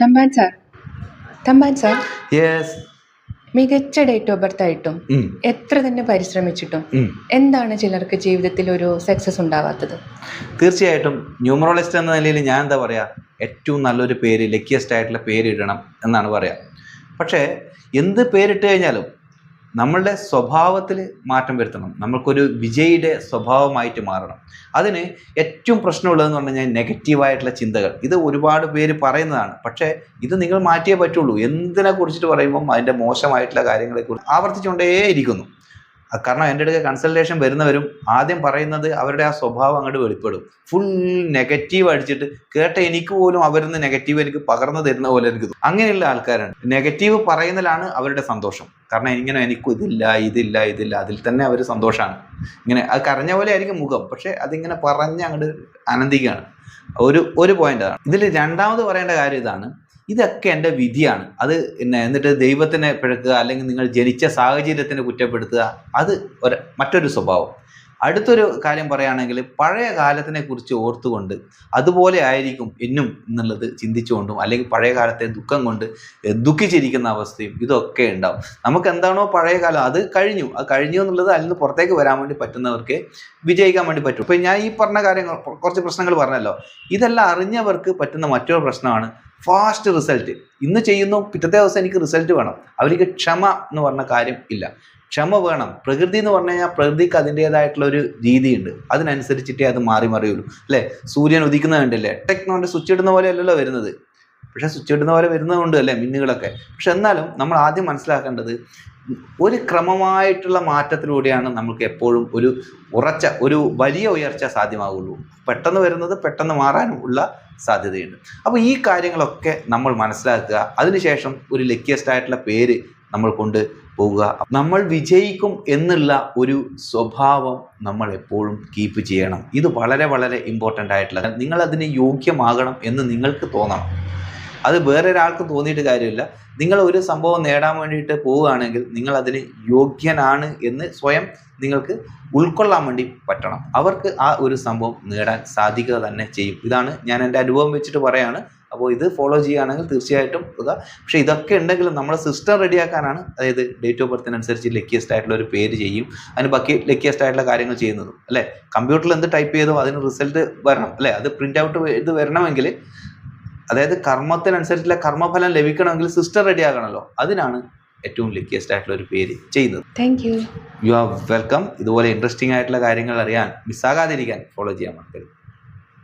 Thampan sir Thampan sir yes മികച്ച date of birth ആയിട്ടും എത്ര തന്നെ പരിശ്രമിച്ചിട്ടും എന്താണ് ചിലർക്ക് ജീവിതത്തിൽ ഒരു സക്സസ് ഉണ്ടാവാത്തത്? തീർച്ചയായിട്ടും ന്യൂമറോളജിസ്റ്റ് എന്ന നിലയിൽ ഞാൻ എന്താ പറയുക ഏറ്റവും നല്ലൊരു പേര് ലക്കിയസ്റ്റ് ആയിട്ടുള്ള പേര് ഇടണം എന്നാണ് പറയുക പക്ഷേ എന്ത് പേരിട്ട് കഴിഞ്ഞാലും നമ്മളുടെ സ്വഭാവത്തിൽ മാറ്റം വരുത്തണം. നമ്മൾക്കൊരു വിജയിയുടെ സ്വഭാവമായിട്ട് മാറണം. അതിന് ഏറ്റവും പ്രശ്നമുള്ളതെന്ന് പറഞ്ഞു കഴിഞ്ഞാൽ നെഗറ്റീവായിട്ടുള്ള ചിന്തകൾ. ഇത് ഒരുപാട് പേര് പറയുന്നതാണ്. പക്ഷേ ഇത് നിങ്ങൾ മാറ്റിയേ പറ്റുള്ളൂ. എന്തിനെ കുറിച്ചിട്ട് പറയുമ്പം അതിന്റെ മോശമായിട്ടുള്ള കാര്യങ്ങളെക്കുറിച്ച് ആവർത്തിച്ചുകൊണ്ടേ ഇരിക്കുന്നു കാരണം എന്റെ അടുത്ത് കൺസൾട്ടേഷൻ വരുന്നവരും ആദ്യം പറയുന്നത് അവരുടെ ആ സ്വഭാവം അങ്ങോട്ട് വെളിപ്പെടും. ഫുൾ നെഗറ്റീവ് അടിച്ചിട്ട് കേട്ട എനിക്ക് പോലും അവരിൽ നിന്ന് നെഗറ്റീവ് എനിക്ക് പകർന്നു തരുന്ന പോലെ എനിക്ക്. അങ്ങനെയുള്ള ആൾക്കാരാണ്. നെഗറ്റീവ് പറയുന്നതിലാണ് അവരുടെ സന്തോഷം. കാരണം ഇങ്ങനെ എനിക്ക് ഇതില്ല ഇതില്ല ഇതില്ല. അതിൽ തന്നെ അവർ സന്തോഷമാണ് ഇങ്ങനെ അത് കരഞ്ഞ പോലെ ആയിരിക്കും മുഖം. പക്ഷേ അതിങ്ങനെ പറഞ്ഞ് അങ്ങോട്ട് ആനന്ദിക്കുകയാണ് ഒരു ഒരു പോയിന്റാണ് ഇതിൽ രണ്ടാമത് പറയേണ്ട കാര്യം ഇതാണ്. ഇതൊക്കെ എന്റെ വിധിയാണ്. അത് പിന്നെ എന്നിട്ട് ദൈവത്തിനെ പിഴക്കുക അല്ലെങ്കിൽ നിങ്ങൾ ജനിച്ച സാഹചര്യത്തിനെ കുറ്റപ്പെടുത്തുക അത് ഒരു മറ്റൊരു സ്വഭാവം. അടുത്തൊരു കാര്യം പറയുകയാണെങ്കിൽ പഴയ കാലത്തിനെ കുറിച്ച് ഓർത്തുകൊണ്ട് അതുപോലെ ആയിരിക്കും എന്നും എന്നുള്ളത് ചിന്തിച്ചുകൊണ്ടും അല്ലെങ്കിൽ പഴയ കാലത്തെ ദുഃഖം കൊണ്ട് ദുഃഖിച്ചിരിക്കുന്ന അവസ്ഥയും ഇതൊക്കെ ഉണ്ടാവും. നമുക്ക് എന്താണോ പഴയ കാലം അത് കഴിഞ്ഞു. അത് കഴിഞ്ഞു എന്നുള്ളത് അതിൽ നിന്ന് പുറത്തേക്ക് വരാൻ വേണ്ടി പറ്റുന്നവർക്ക് വിജയിക്കാൻ വേണ്ടി പറ്റും. ഇപ്പം ഞാൻ ഈ പറഞ്ഞ കാര്യങ്ങൾ കുറച്ച് പ്രശ്നങ്ങൾ പറഞ്ഞല്ലോ. ഇതെല്ലാം അറിഞ്ഞവർക്ക് പറ്റുന്ന മറ്റൊരു പ്രശ്നമാണ് ഫാസ്റ്റ് റിസൾട്ട് ഇന്ന് ചെയ്യുന്നു പിറ്റത്തെ ദിവസം എനിക്ക് റിസൾട്ട് വേണം. അവർക്ക് ക്ഷമ എന്ന് പറഞ്ഞ കാര്യം ഇല്ല. ക്ഷമ വേണം. പ്രകൃതി എന്ന് പറഞ്ഞു കഴിഞ്ഞാൽ പ്രകൃതിക്ക് അതിന്റെതായിട്ടുള്ള ഒരു രീതിയുണ്ട്. അതിനനുസരിച്ചിട്ടേ അത് മാറി മറിയുള്ളൂ. അല്ലേ? സൂര്യൻ ഉദിക്കുന്നത് കണ്ടില്ലേ? ടെക്നോളജി സ്വിച്ച് ഇടുന്ന പോലെ അല്ലല്ലോ വരുന്നത്. പക്ഷേ സ്വിച്ച് ഇടുന്ന പോലെ വരുന്നതുകൊണ്ട് അല്ലേ മിന്നുകളൊക്കെ? പക്ഷെ എന്നാലും നമ്മൾ ആദ്യം മനസ്സിലാക്കേണ്ടത് ഒരു ക്രമമായിട്ടുള്ള മാറ്റത്തിലൂടെയാണ് നമുക്ക് എപ്പോഴും ഒരു ഉറച്ച ഒരു വലിയ ഉയർച്ച സാധ്യമാകുള്ളൂ പെട്ടെന്ന് വരുന്നത് പെട്ടെന്ന് മാറാനും ഉള്ള സാധ്യതയുണ്ട്. അപ്പോൾ ഈ കാര്യങ്ങളൊക്കെ നമ്മൾ മനസ്സിലാക്കുക. അതിനുശേഷം ഒരു ലക്കിയസ്റ്റ് ആയിട്ടുള്ള പേര് നമ്മൾ കൊണ്ട് പോവുക നമ്മൾ വിജയിക്കും എന്നുള്ള ഒരു സ്വഭാവം നമ്മൾ എപ്പോഴും കീപ്പ് ചെയ്യണം. ഇത് വളരെ വളരെ ഇമ്പോർട്ടന്റ് ആയിട്ടുള്ള നിങ്ങൾ അതിന് യോഗ്യമാകണം എന്ന് നിങ്ങൾക്ക് തോന്നണം. അത് വേറെ ഒരാൾക്ക് തോന്നിയിട്ട് കാര്യമില്ല. നിങ്ങൾ ഒരു സംഭവം നേടാൻ വേണ്ടിയിട്ട് പോവുകയാണെങ്കിൽ നിങ്ങൾ അതിന് യോഗ്യനാണ് എന്ന് സ്വയം നിങ്ങൾക്ക് ഉൾക്കൊള്ളാൻ വേണ്ടി പറ്റണം. അവർക്ക് ആ ഒരു സംഭവം നേടാൻ സാധിക്കുക തന്നെ ചെയ്യും. ഇതാണ് ഞാൻ എന്റെ അനുഭവം വെച്ചിട്ട് പറയാണ്. അപ്പോൾ ഇത് ഫോളോ ചെയ്യുകയാണെങ്കിൽ തീർച്ചയായിട്ടും പോകുക പക്ഷേ ഇതൊക്കെ ഉണ്ടെങ്കിലും നമ്മുടെ സിസ്റ്റം റെഡിയാക്കാനാണ് അതായത് ഡേറ്റ് ഓഫ് ബർത്തിനനുസരിച്ച് ലക്കിയസ്റ്റ് ആയിട്ടുള്ള ഒരു പേര് ചെയ്യും. അതിന് ബാക്കി ലക്കിയസ്റ്റ് ആയിട്ടുള്ള കാര്യങ്ങൾ ചെയ്യുന്നതും അല്ലേ? കമ്പ്യൂട്ടറിൽ എന്ത് ടൈപ്പ് ചെയ്തോ അതിന് റിസൾട്ട് വരണം അല്ലേ? അത് പ്രിന്റ് ഔട്ട് ഇത് വരണമെങ്കിൽ അതായത് കർമ്മത്തിനനുസരിച്ചുള്ള കർമ്മഫലം ലഭിക്കണമെങ്കിൽ സിസ്റ്റം റെഡി ആകണമല്ലോ. അതിനാണ് ഏറ്റവും ലക്കിയസ്റ്റ് ആയിട്ടുള്ള ഒരു പേര് ചെയ്യുന്നത്. Thank you you are welcome ഇതുപോലെ ഇൻട്രസ്റ്റിംഗ് ആയിട്ടുള്ള കാര്യങ്ങൾ അറിയാൻ മിസ്സാകാതിരിക്കാൻ ഫോളോ ചെയ്യാൻ മറക്കരുത്.